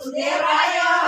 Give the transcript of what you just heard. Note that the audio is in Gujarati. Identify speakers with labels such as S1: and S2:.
S1: Guerrayo.